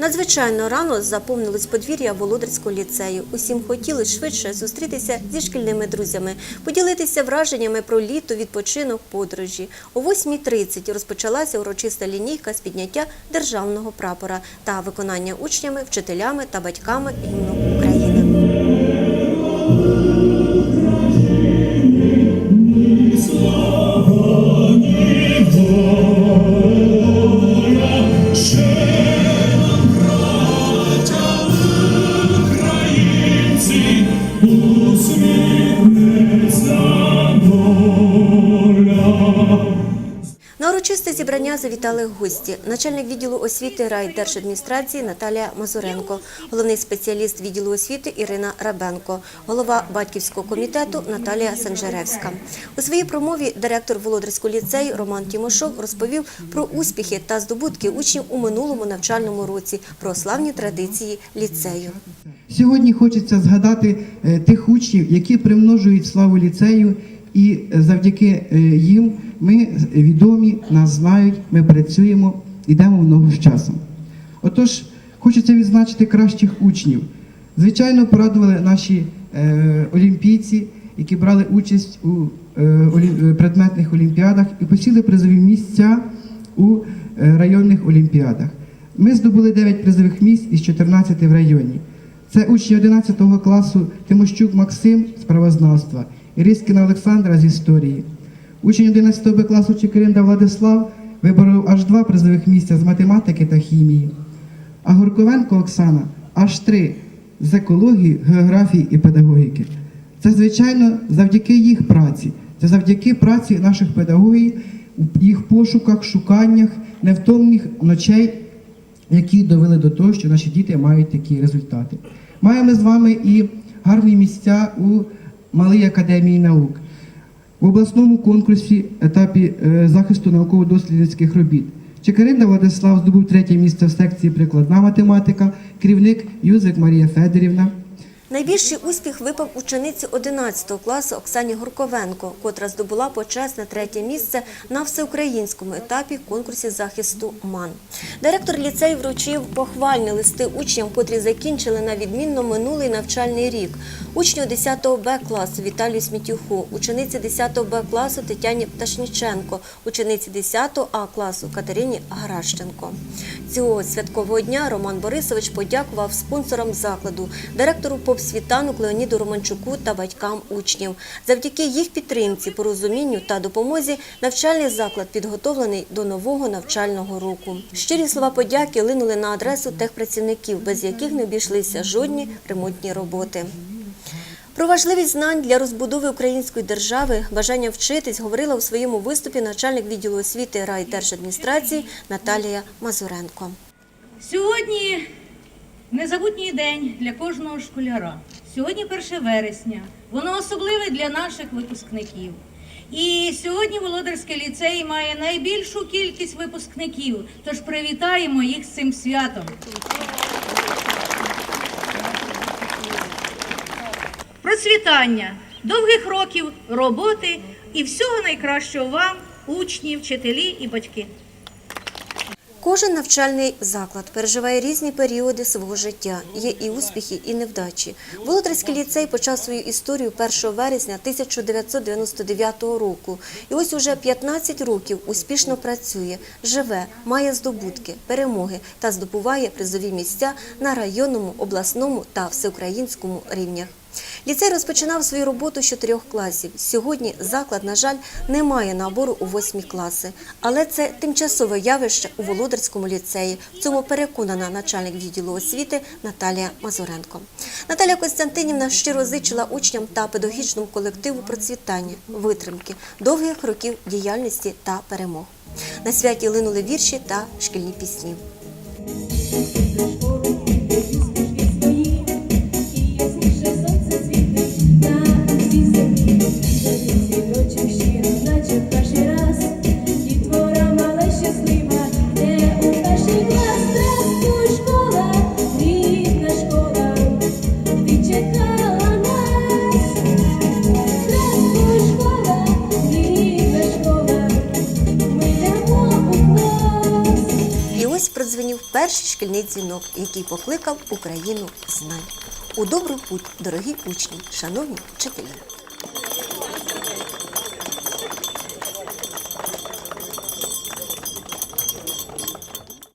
Надзвичайно рано заповнилось подвір'я Володарського ліцею. Усім хотіли швидше зустрітися зі шкільними друзями, поділитися враженнями про літо, відпочинок, подорожі. О 8.30 розпочалася урочиста лінійка з підняття державного прапора та виконання учнями, вчителями та батьками гімну урочисте зібрання завітали гості. Начальник відділу освіти райдержадміністрації Наталія Мазуренко, головний спеціаліст відділу освіти Ірина Рабенко, голова батьківського комітету Наталія Санжеревська. У своїй промові директор Володарського ліцею Роман Тімошов розповів про успіхи та здобутки учнів у минулому навчальному році, про славні традиції ліцею. Сьогодні хочеться згадати е, тих учнів, які примножують славу ліцею, і завдяки е, їм ми відомі, нас знають, ми працюємо, йдемо в ногу з часом. Отож, хочеться відзначити кращих учнів. Звичайно, порадували наші е, олімпійці, які брали участь у е, олі- е, предметних олімпіадах і посіли призові місця у е, районних олімпіадах. Ми здобули 9 призових місць із 14 в районі. Це учні 11 класу Тимощук Максим з правознавства, Ірискіна Олександра з історії. Учень 11 Б класу Чекиринда Владислав виборов аж два призових місця з математики та хімії. А Горковенко Оксана аж три з екології, географії і педагогіки. Це, звичайно, завдяки їх праці, це завдяки праці наших педагогів, у їх пошуках, шуканнях, невтомних ночей, які довели до того, що наші діти мають такі результати. Маємо з вами і гарні місця у Малій академії наук. В обласному конкурсі етапі е, захисту науково-дослідницьких робіт. Чекаринда Владислав здобув третє місце в секції прикладна математика, керівник Юзик Марія Федорівна. Найбільший успіх випав учениці 11 класу Оксані Горковенко, котра здобула почесне третє місце на всеукраїнському етапі конкурсі захисту МАН. Директор ліцею вручив похвальні листи учням, котрі закінчили на відмінно минулий навчальний рік. Учню 10 Б класу Віталію Смітюху, учениці 10 Б класу Тетяні Пташніченко, учениці 10 А класу Катерині Гаращенко. Цього святкового дня Роман Борисович подякував спонсорам закладу, директору попсвітанок Леоніду Романчуку та батькам учнів. Завдяки їх підтримці, порозумінню та допомозі навчальний заклад підготовлений до нового навчального року. Щирі слова подяки линули на адресу техпрацівників, без яких не обійшлися жодні ремонтні роботи. Про важливість знань для розбудови української держави, бажання вчитись говорила у своєму виступі начальник відділу освіти райдержадміністрації Наталія Мазуренко. Сьогодні незабутній день для кожного школяра. Сьогодні 1 вересня. Воно особливе для наших випускників. І сьогодні Володарський ліцей має найбільшу кількість випускників. Тож привітаємо їх з цим святом. Процвітання, довгих років роботи і всього найкращого вам, учні, вчителі і батьки. Кожен навчальний заклад переживає різні періоди свого життя. Є і успіхи, і невдачі. Володарський ліцей почав свою історію 1 вересня 1999 року. І ось уже 15 років успішно працює, живе, має здобутки, перемоги та здобуває призові місця на районному, обласному та всеукраїнському рівнях. Ліцей розпочинав свою роботу з чотирьох класів. Сьогодні заклад, на жаль, не має набору у восьмі класи. Але це тимчасове явище у Володарському ліцеї. В цьому переконана начальник відділу освіти Наталія Мазуренко. Наталія Костянтинівна щиро зичила учням та педагогічному колективу процвітання, витримки, довгих років діяльності та перемог. На святі линули вірші та шкільні пісні. Перший шкільний дзвінок, який покликав Україну знань. У добрий путь, дорогі учні, шановні вчителі!